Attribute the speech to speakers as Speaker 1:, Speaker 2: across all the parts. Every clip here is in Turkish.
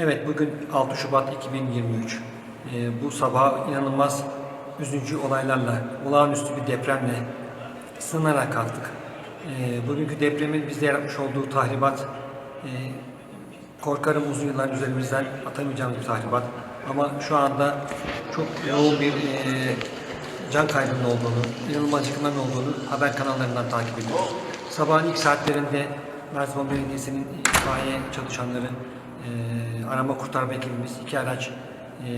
Speaker 1: Evet bugün 6 Şubat 2023. Ee, bu sabah inanılmaz üzücü olaylarla, olağanüstü bir depremle sınanarak kalktık. Ee, bugünkü depremin bizde yaratmış olduğu tahribat, e, korkarım uzun yıllar üzerimizden atamayacağımız bir tahribat. Ama şu anda çok yoğun bir e, can kaybının olduğunu, inanılmaz yıkımların olduğunu haber kanallarından takip ediyoruz. Sabahın ilk saatlerinde Mersin Belediyesi'nin itfaiye çalışanları, e, arama kurtarma ekibimiz, iki araç e,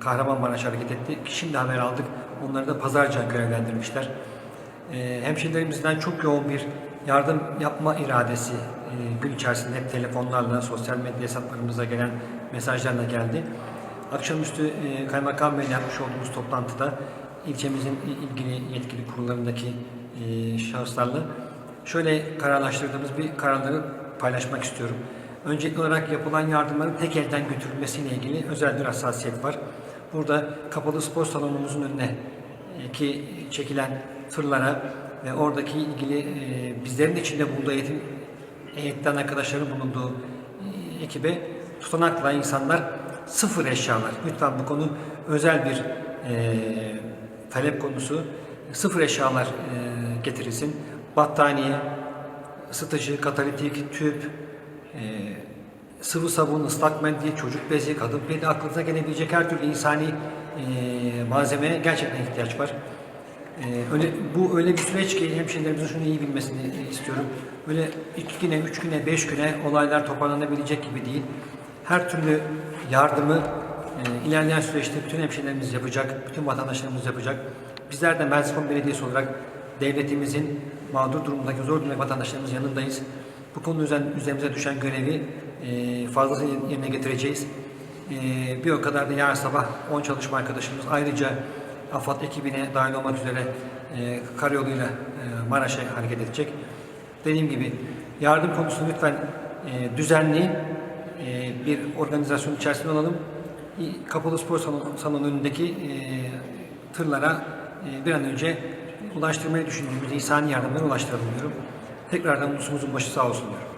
Speaker 1: Kahramanmaraş hareket etti. Şimdi haber aldık. Onları da pazarca görevlendirmişler. E, hemşehrilerimizden çok yoğun bir yardım yapma iradesi e, gün içerisinde hep telefonlarla, sosyal medya hesaplarımıza gelen mesajlarla geldi. Akşamüstü e, Kaymakam Bey'le yapmış olduğumuz toplantıda ilçemizin ilgili yetkili kurullarındaki e, şahıslarla şöyle kararlaştırdığımız bir kararları paylaşmak istiyorum. Öncelikli olarak yapılan yardımların tek elden götürülmesiyle ilgili özel bir hassasiyet var. Burada kapalı spor salonumuzun önüne e, ki çekilen tırlara ve oradaki ilgili e, bizlerin içinde bulunduğu eğitim heyetten arkadaşların bulunduğu e, ekibe tutanakla insanlar sıfır eşyalar. Lütfen bu konu özel bir e, talep konusu. Sıfır eşyalar e, getirilsin. Battaniye, ısıtıcı, katalitik, tüp, e, sıvı sabun, ıslak mendil, çocuk bezi, kadın bezi aklınıza gelebilecek her türlü insani e, malzemeye gerçekten ihtiyaç var. E, öyle, bu öyle bir süreç ki hemşehrilerimizin şunu iyi bilmesini istiyorum. Öyle iki güne, üç güne, beş güne olaylar toparlanabilecek gibi değil. Her türlü yardımı e, ilerleyen süreçte bütün hemşehrilerimiz yapacak, bütün vatandaşlarımız yapacak. Bizler de Mersin Belediyesi olarak devletimizin mağdur durumdaki, zor durumdaki vatandaşlarımızın yanındayız. Bu konu üzerine, üzerimize düşen görevi e, fazlasıyla yerine getireceğiz. E, bir o kadar da yarın sabah 10 çalışma arkadaşımız ayrıca AFAD ekibine dahil olmak üzere e, karayoluyla e, Maraş'a hareket edecek. Dediğim gibi yardım konusunu lütfen e, düzenli e, bir organizasyon içerisinde olalım. Kapalı spor salonu, salonu önündeki e, tırlara e, bir an önce ulaştırmayı düşündüğümüz insani yardımları ulaştıralım diyorum. Tekrardan ulusumuzun başı sağ olsun diyorum.